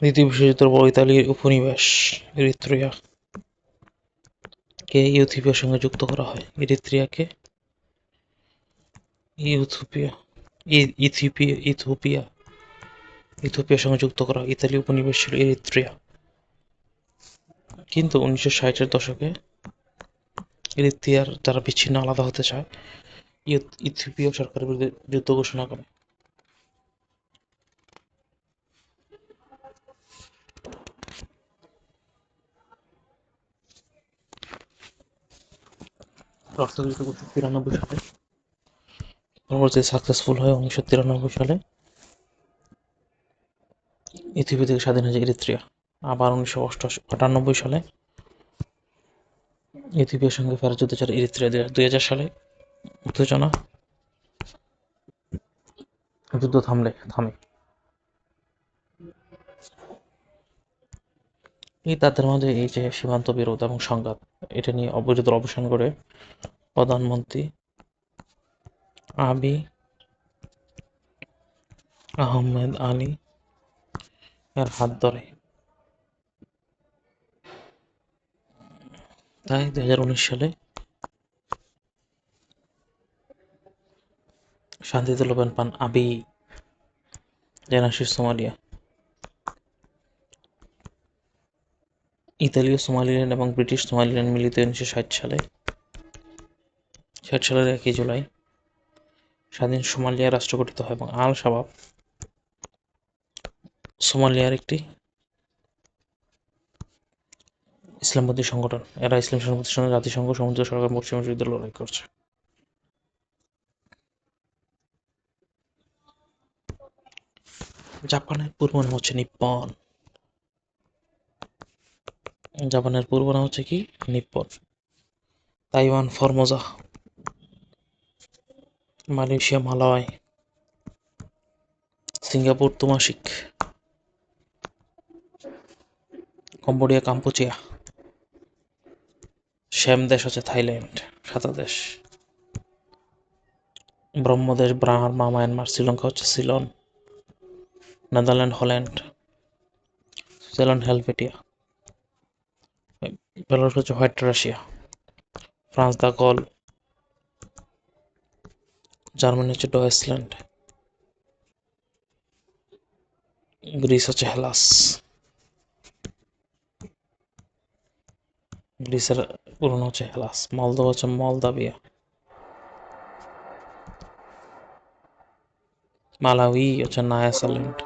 দ্বিতীয় বিশ্বযুদ্ধের পর ইতালির উপনিবেশ ইরিত্রিয়া কে ইথিওপিয়ার সঙ্গে যুক্ত করা হয়। ইরিত্রিয়াকে ইউথোপিয়া, ই- ইথিওপিয়া ইথিওপিয়া ইথিওপিয়ার সঙ্গে যুক্ত করা ইতালি উপনিবেশ ছিল ইরিত্রিয়া কিন্তু উনিশশো ষাটের দশকে ইরিত্রিয়ার যারা বিচ্ছিন্ন আলাদা হতে চায়। ইথ- ইথিওপীয় সরকারের বিরুদ্ধে যুদ্ধ ঘোষণা করে। রক্তযুদ্ধ উনিশশো তিরানব্বই সালে। পরবর্তীতে সাকসেসফুল হয় উনিশশো তিরানব্বই সালে ইথিওপিয়া থেকে স্বাধীন হয়েছে ইরিত্রিয়া। আবার উনিশশো আটানব্বই সালে ইথিওপিয়ার সঙ্গে ফেরত যুদ্ধ চলে ইরিত্রিয়া। দুই হাজার সালে উত্তেজনা, যুদ্ধ থামলে, থামে। এই তাদের মাঝে এই যে সীমান্ত বিরোধ এবং সংঘাত, এটা নিয়ে অবরোধের অবসান করে প্রধানমন্ত্রী আবি আহমেদ আলী এর হাত ধরে। তাই দুই হাজার উনিশ সালে শান্তিতে লোবেন পান আবি জেনাসির সোমালিয়া ইতালীয় সোমালিল্যান্ড এবং ব্রিটিশ সোমালিল্যান্ড মিলিত উনিশশো ষাট সালে ষাট সালের একই জুলাই? স্বাধীন সোমালিয়া রাষ্ট্র গঠিত হয় এবং আল শাবাব সোমালিয়ার একটি ইসলামপন্থী সংগঠন। এরা ইসলাম সংগঠনের সঙ্গে জাতিসংঘ, সমুদ্র সরকার পশ্চিম যুদ্ধে লড়াই করছে। জাপানের পূর্ব নাম হচ্ছে নিপ্পন। জাপানের পূর্ব নাম হচ্ছে কি? Nippon. Taiwan Formosa. Malaysia, Malay, Singapore, Temasek, Cambodia Kampuchea শ্যাম দেশ হচ্ছে থাইল্যান্ড সাদা দেশ, ব্রহ্মদেশ ব্রাহ্মা মায়ানমার, শ্রীলঙ্কা হচ্ছে Ceylon, Netherland, Holland, Switzerland, Helvetia Belarus হচ্ছে White Russia, France the Gaul Germany হচ্ছে ডয়েসল্যান্ড গ্রিস হচ্ছে হেলাস গ্রিসের পুরনো হচ্ছে হেলাস মলদো হচ্ছে মলদাবিয়া মালাউই হচ্ছে নায়াসাল্যান্ড